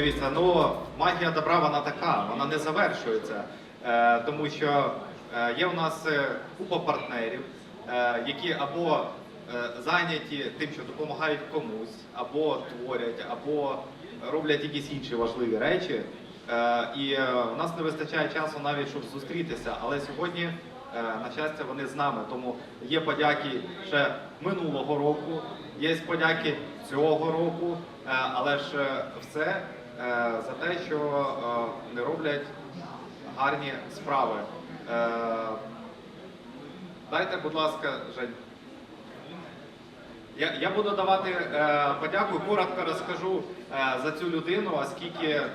дивіться, ну магія добра вона така, вона не завершується. Е, тому що е, є у нас е, купа партнерів, які або зайняті тим, що допомагають комусь, або творять, або роблять якісь інші важливі речі. І у нас не вистачає часу навіть, щоб зустрітися. Але сьогодні, на щастя, вони з нами. Тому є подяки ще минулого року, є подяки цього року, але ж все за те, що е, не роблять гарні справи. Е, Дайте, будь ласка, Жень. Я, буду давати е, подяку, коротко розкажу е, за цю людину, оскільки е,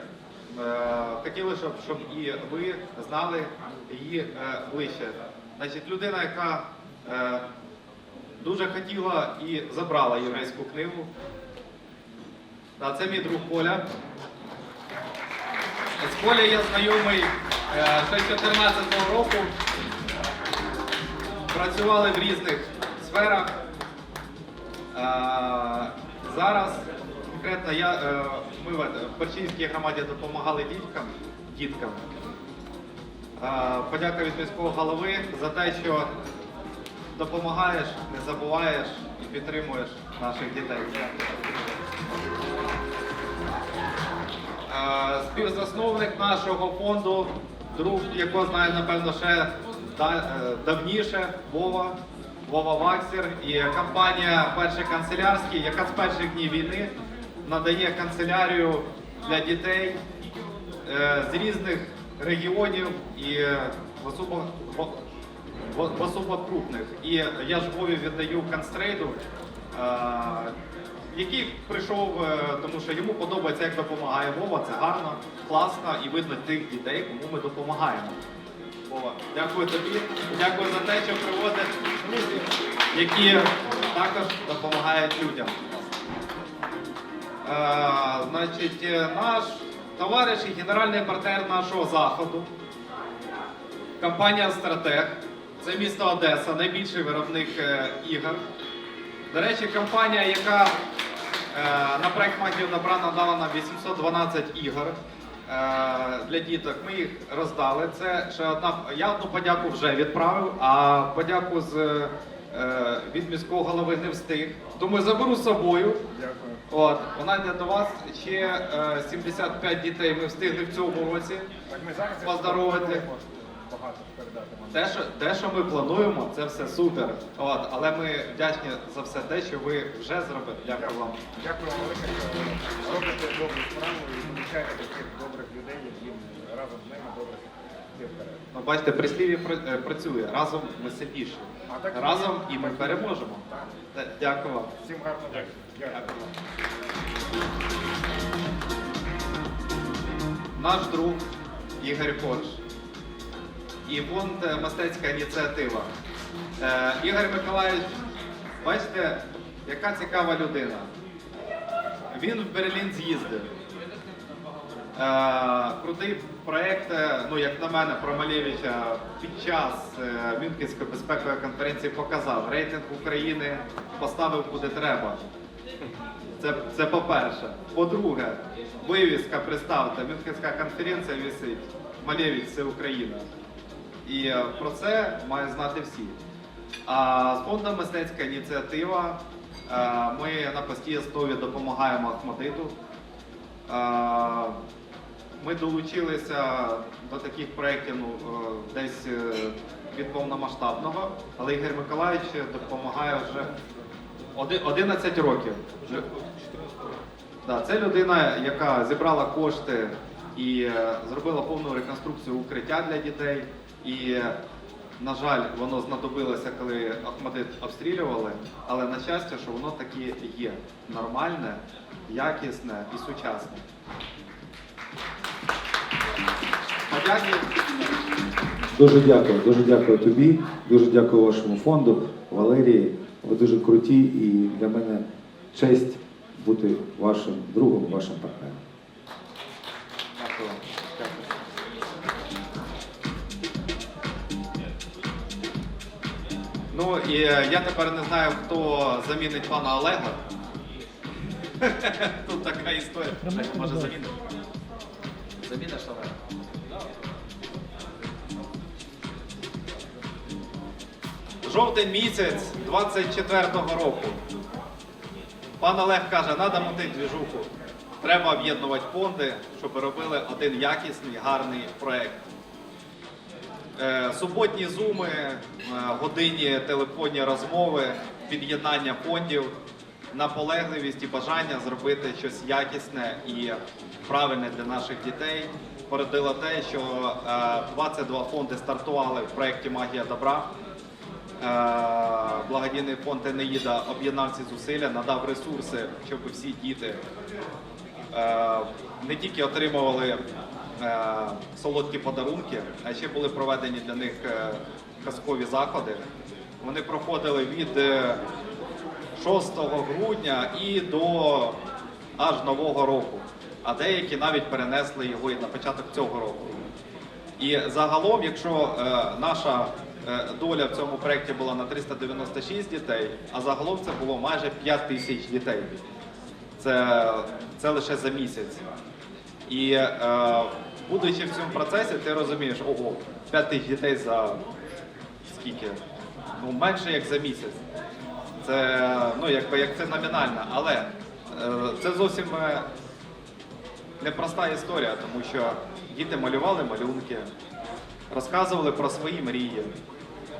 хотіли, щоб, щоб і ви знали її е, ближче. Значить, людина, яка е, дуже хотіла і забрала єврейську книгу. Це мій друг Коля. З Коля я знайомий е, з 2014 року. Працювали в різних сферах. Е, Зараз конкретно я, е, ми в Перчинській громаді допомагали діткам. діткам. Подяка від міського голови за те, що допомагаєш, не забуваєш і підтримуєш наших дітей. Співзасновник нашого фонду, друг, якого знаю, напевно, ще е, давніше, Вова, Вова Ваксер і компанія Перший канцелярський, яка з перших днів війни надає канцелярію для дітей е, з різних регіонів і е, в особо, крупних. І я ж Вові віддаю канцтрейду, е, який прийшов, е, тому що йому подобається, як допомагає Вова. Це гарно, класно і видно тих дітей, кому ми допомагаємо. Вова, дякую тобі. Дякую за те, що приводиш друзів, які також допомагають людям. Е, значить, е, наш товариш і генеральний партнер нашого заходу, компанія Стратег. Це місто Одеса, найбільший виробник ігор. До речі, компанія, яка на проект Магію добра надала нам 812 ігор е, для діток. Ми їх роздали. Це ще одна. Я одну подяку вже відправив, а подяку з, е, від міського голови не встиг. Тому заберу з собою. Дякую. От, вона йде до вас. Ще е, 75 дітей ми встигли в цьому році. Поздоровити. Багато передати. Те, що, те, що ми плануємо, це все супер. От, але ми вдячні за все те, що ви вже зробили. Дякую вам. Дякую вам велике, що робите добру справу і помічаєте таких добрих людей, які разом з ними добре йти. Ну, бачите, прислів'я е, працює. Разом ми сильніші. Разом і ми переможемо. Дякую вам. Всім гарного. Дякую. Дякую вам. Наш друг Ігор Корж і фонд е, мистецька ініціатива. Е, Ігор Миколаївич, бачите, яка цікава людина. Він в Берлін з'їздив. Е, крутий проєкт, ну як на мене, про Малєвича під час Мюнхенської безпекової конференції показав. Рейтинг України поставив куди треба. Це, це по-перше. По-друге, вивіска, представте, Мюнхенська конференція висить. Малєвич це Україна. І е, про це мають знати всі. А з фондом мистецька ініціатива е, ми на постійній основі допомагаємо Ахмадиту. Е, Ми долучилися до таких проєктів ну, десь від повномасштабного, але Ігор Миколаївич допомагає вже 11 років. Це людина, яка зібрала кошти і зробила повну реконструкцію укриття для дітей. І, на жаль, воно знадобилося, коли Ахмадит обстрілювали, але на щастя, що воно таки є нормальне, якісне і сучасне. Дуже дякую, дуже дякую тобі, дуже дякую вашому фонду, Валерії. Ви дуже круті і для мене честь бути вашим другом, вашим партнером. Ну і е, я тепер не знаю, хто замінить пана Олега. Тут така історія. Може заміниш? Заміниш Олег? Жовтень місяць 24-го року. Пан Олег каже, треба мотити двіжуху. Треба об'єднувати фонди, щоб робили один якісний, гарний проєкт. Е, Суботні зуми, е, годинні телефонні розмови, під'єднання фондів, наполегливість і бажання зробити щось якісне і правильне для наших дітей породило те, що е, 22 фонди стартували в проєкті Магія добра. Е, Благодійний фонд Енеїда об'єднав ці зусилля, надав ресурси, щоб всі діти е, не тільки отримували е, солодкі подарунки, а ще були проведені для них е, казкові заходи. Вони проходили від е, 6 грудня і до аж нового року. А деякі навіть перенесли його і на початок цього року. І загалом, якщо е, наша е, доля в цьому проєкті була на 396 дітей, а загалом це було майже 5 тисяч дітей. Це, це лише за місяць. І е, будучи в цьому процесі, ти розумієш, ого, 5 тисяч дітей за скільки? Ну, менше як за місяць. Це, ну, якби, як це номінально, але е, це зовсім е, непроста історія, тому що діти малювали малюнки, розказували про свої мрії.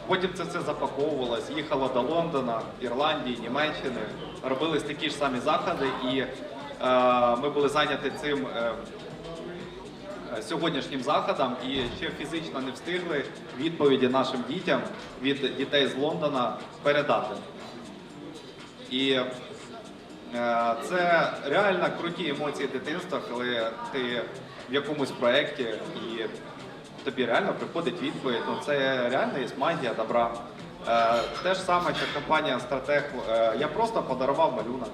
Потім це все запаковувалось, їхало до Лондона, Ірландії, Німеччини, робились такі ж самі заходи, і ми були зайняті цим е, е, сьогоднішнім заходом і ще фізично не встигли відповіді нашим дітям від дітей з Лондона передати. І е, це реально круті емоції дитинства, коли ти в якомусь проєкті і тобі реально приходить відповідь. Ну це реально є магія добра. Е, те ж саме, що компанія Стратег, е, я просто подарував малюнок.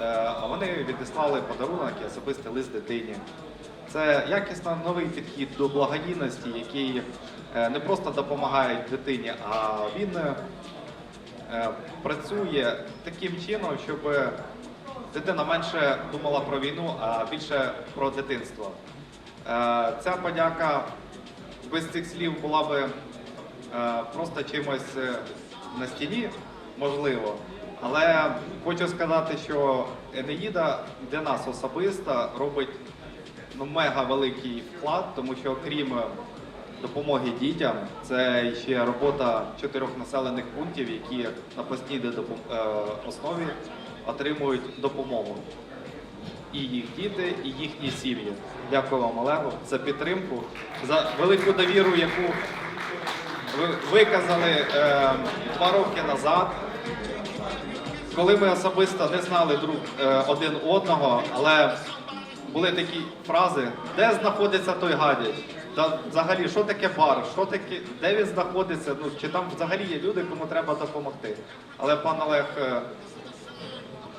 Е, вони відіслали подарунок і особистий лист дитині. Це якісно новий підхід до благодійності, який е, не просто допомагає дитині, а він е, працює таким чином, щоб дитина менше думала про війну, а більше про дитинство. Ця подяка без цих слів була би просто чимось на стіні, можливо. Але хочу сказати, що Енеїда для нас особисто робить ну, мега великий вклад, тому що окрім допомоги дітям, це ще робота чотирьох населених пунктів, які на постійній е, основі отримують допомогу. І їх діти, і їхні сім'ї. Дякую вам, Олегу, за підтримку, за велику довіру, яку ви виказали е, два роки назад коли ми особисто не знали друг е, один одного, але були такі фрази, де знаходиться той гадяч? Та взагалі, що таке бар? Що таке, де він знаходиться? Ну, чи там взагалі є люди, кому треба допомогти? Але пан Олег е,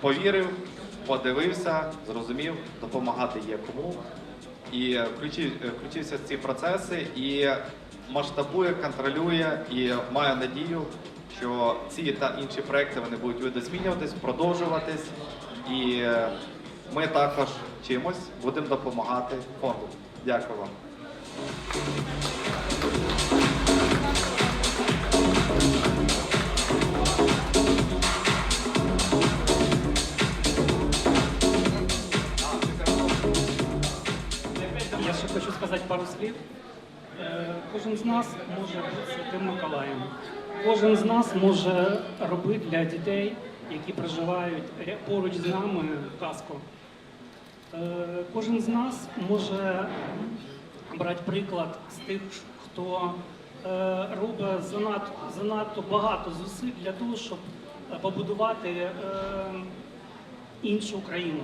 повірив, подивився, зрозумів, допомагати є кому. І включив, е, включився в ці процеси і масштабує, контролює і маю надію, що ці та інші проекти вони будуть видозмінюватись, продовжуватись. І е, ми також чимось будемо допомагати фонду. Дякую вам. Я ще хочу сказати пару слів. Е, Кожен з нас може бути святим Миколаєм. Кожен з нас може робити для дітей, які проживають поруч з нами казку. Е, Кожен з нас може брати приклад з тих, хто е, робить занадто, занадто багато зусиль для того, щоб побудувати іншу Україну,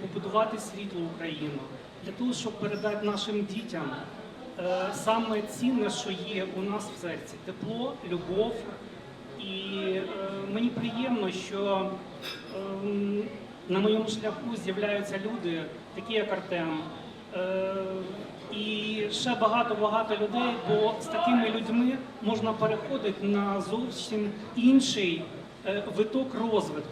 побудувати світлу Україну, для того, щоб передати нашим дітям саме цінне, що є у нас в серці тепло, любов. І е, мені приємно, що ем, на моєму шляху з'являються люди, такі як Артем. Е, і ще багато-багато людей, бо з такими людьми можна переходити на зовсім інший е, виток розвитку.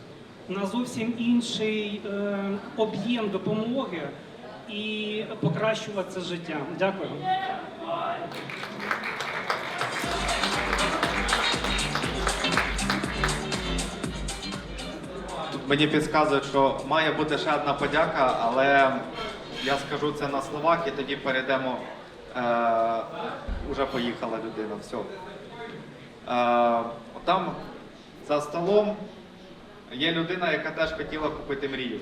на зовсім інший е, об'єм допомоги і покращувати це життя. Дякую. Тут мені підказують, що має бути ще одна подяка, але я скажу це на словах і тоді перейдемо. Е, уже поїхала людина, все. Е, там за столом є людина, яка теж хотіла купити мрію.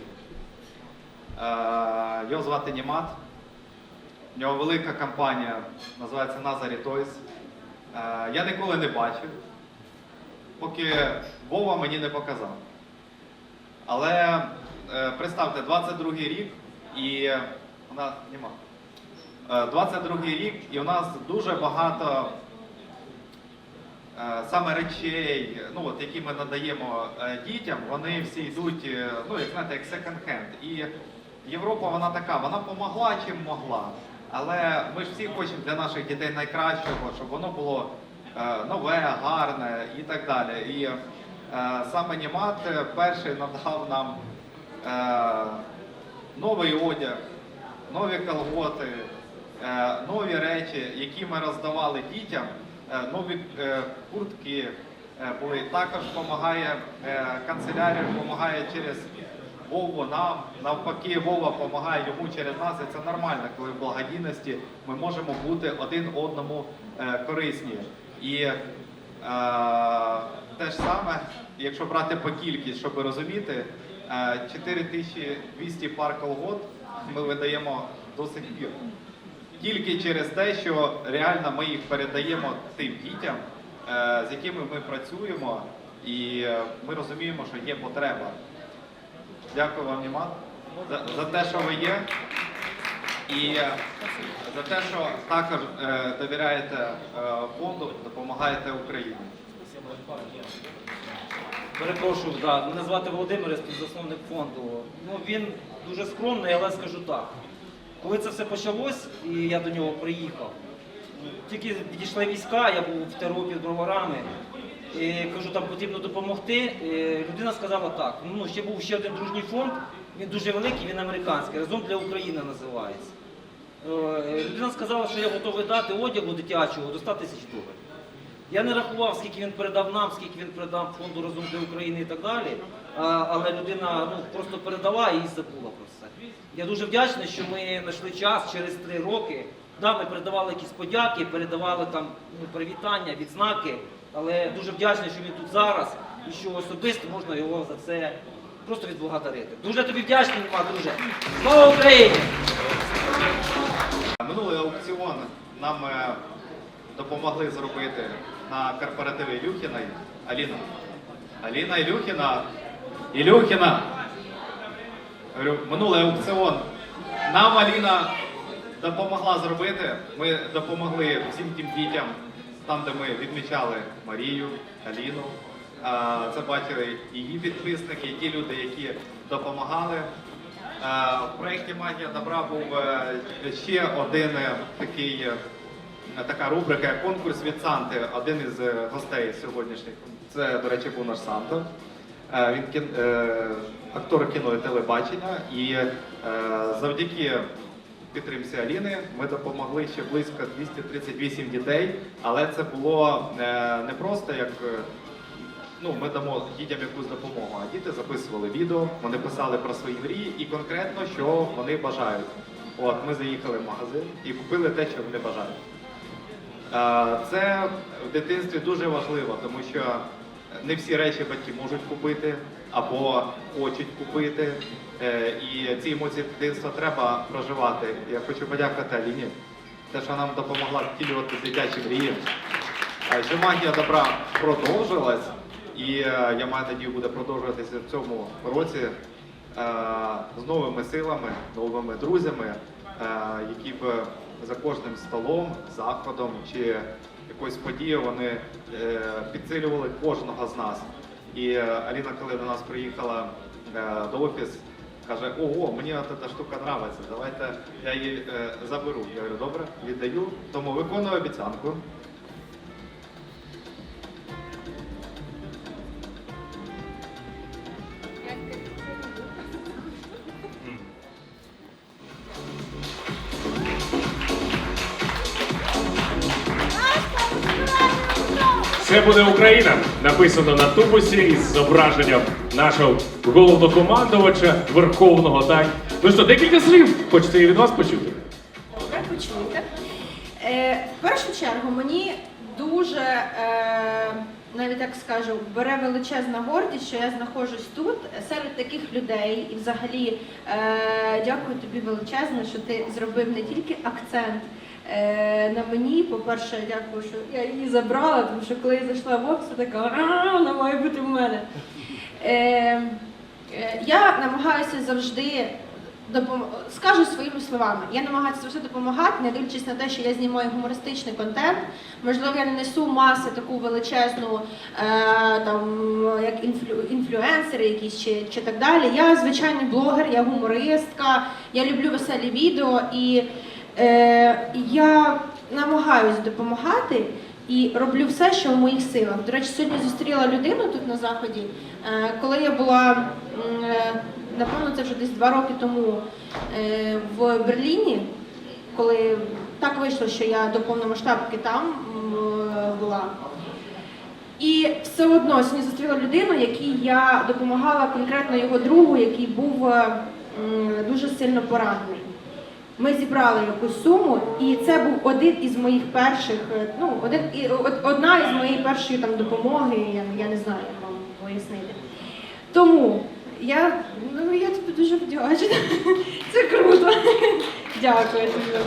Е, його звати Німат. У нього велика компанія, називається Nazari Toys. Е, я ніколи не бачив, поки Вова мені не показав. Але е, представте, 22-й рік і у нас нема. Е, 22-й рік, і у нас дуже багато саме речей, ну от які ми надаємо дітям, вони всі йдуть, ну як знаєте, як секонд-хенд. Європа вона така, вона помогла чим могла. Але ми ж всі хочемо для наших дітей найкращого, щоб воно було е, нове, гарне і так далі. І е, саме Німат е, перший надав нам новий одяг, нові колготи, нові речі, які ми роздавали дітям, нові куртки були. Також допомагає канцелярія, допомагає через Вову нам, навпаки, Вова допомагає йому через нас, і це нормально, коли в благодійності ми можемо бути один одному е, корисні. І е, те ж саме, якщо брати по кількість, щоб розуміти, е, 4200 пар колгот ми видаємо до сих пір. Тільки через те, що реально ми їх передаємо тим дітям, е, з якими ми працюємо, і е, ми розуміємо, що є потреба. Дякую вам, Німат, за, за те, що ви є. І е, за те, що також е, довіряєте е, фонду, допомагаєте Україні. Перепрошую, да. мене звати Володимир, я співзасновник фонду. Ну, він дуже скромний, але скажу так. Коли це все почалось, і я до нього приїхав, тільки підійшли війська, я був в ТРО під броварами, кажу, там потрібно допомогти. Людина сказала так. Ну, ще був ще один дружній фонд, він дуже великий, він американський, разом для України називається. Е, Людина сказала, що я готовий дати одягу дитячого до 100 тисяч доларів. Я не рахував, скільки він передав нам, скільки він передав фонду разом для України і так далі. Але людина ну, просто передала і забула про все. Я дуже вдячний, що ми знайшли час через три роки. Да, ми передавали якісь подяки, передавали там ну, привітання, відзнаки. Але дуже вдячний, що він тут зараз і що особисто можна його за це просто відблагодарити. Дуже тобі вдячний, Нема, друже. Слава Україні! Минулий аукціон нам е, допомогли зробити на корпоративі Ілюхіної. Аліна. Аліна Ілюхіна. Ілюхіна. Минулий аукціон. Нам Аліна допомогла зробити. Ми допомогли всім тим дітям, там, де ми відмічали Марію, Аліну. Це бачили її підписники, і ті люди, які допомагали. В проєкті Магія добра був е, ще один е, такий, е, така рубрика, конкурс від Санти, один із гостей сьогоднішніх. Це, до речі, був наш Санта. Він актор кіно і телебачення. І завдяки підтримці Аліни ми допомогли ще близько 238 дітей, але це було е, не просто як. е, ну, ми дамо дітям якусь допомогу, а діти записували відео, вони писали про свої мрії і конкретно, що вони бажають. От ми заїхали в магазин і купили те, що вони бажають. Е, Це в дитинстві дуже важливо, тому що не всі речі батьки можуть купити або хочуть купити. Е, І ці емоції дитинства треба проживати. Я хочу подякувати Аліні, те, що нам допомогла втілювати дитячі мрії. А Що магія добра продовжилась, і е, я маю надію, буде продовжуватися в цьому році е, з новими силами, новими друзями, е, які б за кожним столом, заходом чи якоюсь подією вони е, підсилювали кожного з нас. І е, Аліна, коли до нас приїхала е, до офіс, каже: ого, мені от ця штука подобається, давайте я її заберу. Я говорю, добре, віддаю, тому виконую обіцянку. Все буде Україна. Написано на тубусі із зображенням нашого головнокомандувача Верховного. Так ну що, декілька слів хочете і від вас почути. Добре, почуйте. Е, в першу чергу мені дуже, е, навіть так скажу, бере величезна гордість, що я знаходжусь тут серед таких людей. І взагалі е, дякую тобі величезно, що ти зробив не тільки акцент. Е, На мені, по-перше, дякую, що я її забрала, тому що коли я зайшла в офіс, така «А, вона має бути в мене. Е, е, я намагаюся завжди допом... скажу своїми словами. Я намагаюся завжди допомагати, не дивлячись на те, що я знімаю гумористичний контент. Можливо, я не несу маси таку величезну, е, там як інфлю... інфлюенсери якісь чи, чи так далі. Я звичайний блогер, я гумористка, я люблю веселі відео і я намагаюсь допомагати. І роблю все, що в моїх силах. До речі, сьогодні зустріла людину тут на заході. Е, Коли я була, е, напевно, це вже десь два роки тому е, в Берліні, коли так вийшло, що я до повномасштабки там е, була. І все одно сьогодні зустріла людину, якій я допомагала конкретно його другу, який був е, дуже сильно поранений. Ми зібрали якусь суму, і це був один із моїх перших, е, ну один одна із моєї першої там допомоги. Я, я не знаю, як вам пояснити. Тому я ну я тобі дуже вдячна. Це круто. Дякую тобі.